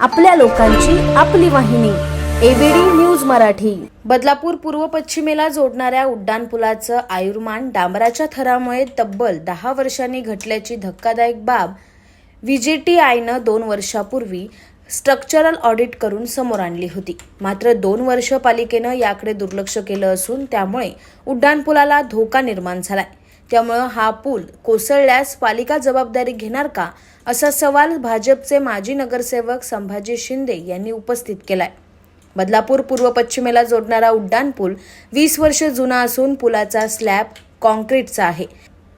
आपल्या लोकांची आपली वाहिनी एबीडी न्यूज मराठी. बदलापूर पूर्व पश्चिमेला जोडणाऱ्या उड्डाणपुलाचं आयुर्मान डांबराच्या थरामुळे तब्बल दहा वर्षांनी घटल्याची धक्कादायक बाब व्हीजीटीआयनं दोन वर्षापूर्वी स्ट्रक्चरल ऑडिट करून समोर आणली होती. मात्र दोन वर्ष पालिकेनं याकडे दुर्लक्ष केलं असून त्यामुळे उड्डाणपुलाला धोका निर्माण झालाय. त्यामुळं हा पूल कोसळल्यास पालिका जबाबदारी घेणार का? असा सवाल भाजपचे माजी नगरसेवक संभाजी शिंदे यांनी उपस्थित केलाय. बदलापूर पूर्व पश्चिमेला जोडणारा उड्डाणपूल वीस वर्ष जुना असून पुलाचा स्लॅब कॉन्क्रीटचा आहे.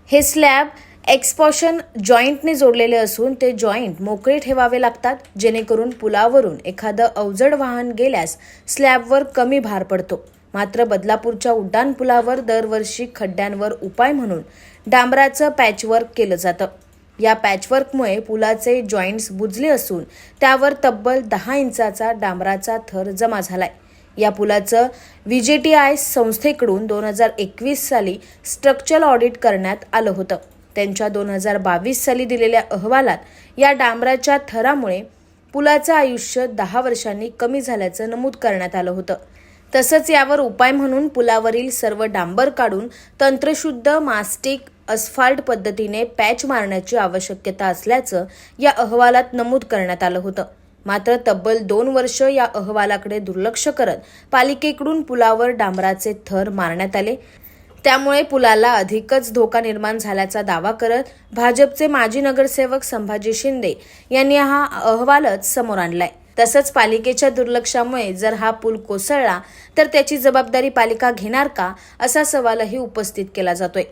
हे स्लॅब एक्सपॉशन जॉईंटने जोडलेले असून ते जॉईंट मोकळे ठेवावे लागतात जेणेकरून पुलावरून एखादं अवजड वाहन गेल्यास स्लॅबवर कमी भार पडतो. मात्र बदलापूरच्या उड्डाणपुलावर दरवर्षी खड्ड्यांवर उपाय म्हणून डांबराचं पॅचवर्क केलं जातं. या पॅचवर्कमुळे पुलाचे जॉईंट्स बुजले असून त्यावर तब्बल दहा इंचाचा डांबराचा थर जमा झालाय. या पुलाचं व्हीजेटीआय संस्थेकडून दोन हजार एकवीस साली स्ट्रक्चरल ऑडिट करण्यात आलं होतं. त्यांच्या दोन हजार बावीस साली दिलेल्या अहवालात या डांबराच्या थरामुळे पुलाचं आयुष्य दहा वर्षांनी कमी झाल्याचं नमूद करण्यात आलं होतं. तसंच यावर उपाय म्हणून पुलावरील सर्व डांबर काढून तंत्रशुद्ध मास्टिक अस्फाल्ट पद्धतीने पॅच मारण्याची आवश्यकता असल्याचं या अहवालात नमूद करण्यात आलं होतं. मात्र तब्बल दोन वर्ष या अहवालाकडे दुर्लक्ष करत पालिकेकडून पुलावर डांबराचे थर मारण्यात आले. त्यामुळे पुलाला अधिकच धोका निर्माण झाल्याचा दावा करत भाजपचे माजी नगरसेवक संभाजी शिंदे यांनी हा अहवालच समोर आणलाय. तसंच पालिकेच्या दुर्लक्षामुळे जर हा पूल कोसळला तर त्याची जबाबदारी पालिका घेणार का असा सवालही उपस्थित केला जातोय.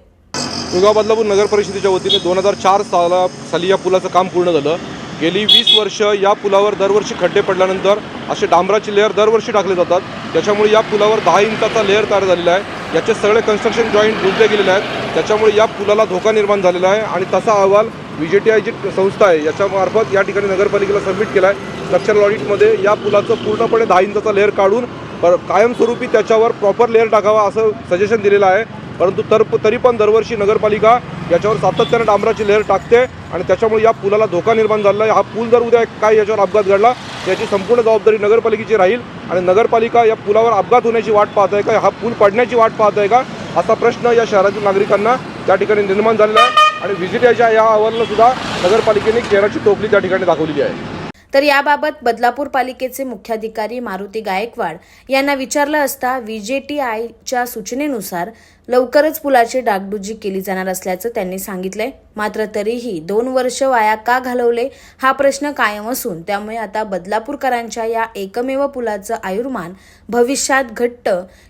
दुगाव बदलापूर नगर परिषदेच्या वतीने दोन हजार चार साला साली या पुलाचं काम पूर्ण झालं. गेली वीस वर्ष या पुलावर दरवर्षी खड्डे पडल्यानंतर असे डांबराची लेअर दरवर्षी टाकले जातात. त्याच्यामुळे या पुलावर दहा इंचाचा लेअर तयार झालेला आहे. याचे सगळे कन्स्ट्रक्शन जॉईंट बुजले गेलेले आहेत. त्याच्यामुळे या पुलाला धोका निर्माण झालेला आहे. आणि तसा अहवाल व्ही जे टी आय जी संस्था आहे याच्यामार्फत या ठिकाणी नगरपालिकेला सबमिट केला आहे स्ट्रक्चरल ऑडिटमध्ये या पुलाचं पूर्णपणे दहा इंचाचा लेअर काढून पर कायमस्वरूपी त्याच्यावर प्रॉपर लेअर टाकावा असं सजेशन दिलेलं आहे. परंतु तर तरी पण दरवर्षी नगरपालिका याच्यावर सातत्यानं डांबराची लेअर टाकते आणि त्याच्यामुळे या पुलाला धोका निर्माण झालेला आहे. हा पूल जर उद्या काय याच्यावर अपघात घडला याची संपूर्ण जबाबदारी नगरपालिकेची राहील आणि नगरपालिका या पुलावर अपघात होण्याची वाट पाहत आहे का? हा पूल पडण्याची वाट पाहत आहे का? असा प्रश्न या शहरातील नागरिकांना त्या ठिकाणी निर्माण झालेला आहे. आणि विजेत्याच्या या अहवालाला सुद्धा नगरपालिकेने केराची टोपली त्या ठिकाणी दाखवलेली आहे. तर याबाबत बदलापूर पालिकेचे मुख्याधिकारी मारुती गायकवाड यांना विचारलं असता व्हीजेटीआयच्या सूचनेनुसार लवकरच पुलाची डागडुजी केली जाणार असल्याचं त्यांनी सांगितलंय. मात्र तरीही दोन वर्ष वाया का घालवले हा प्रश्न कायम असून त्यामुळे आता बदलापूरकरांच्या या एकमेव पुलाचं आयुर्मान भविष्यात घट्ट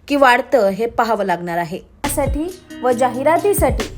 की वाढतं हे पाहावं लागणार आहे. त्यासाठी व जाहिरातीसाठी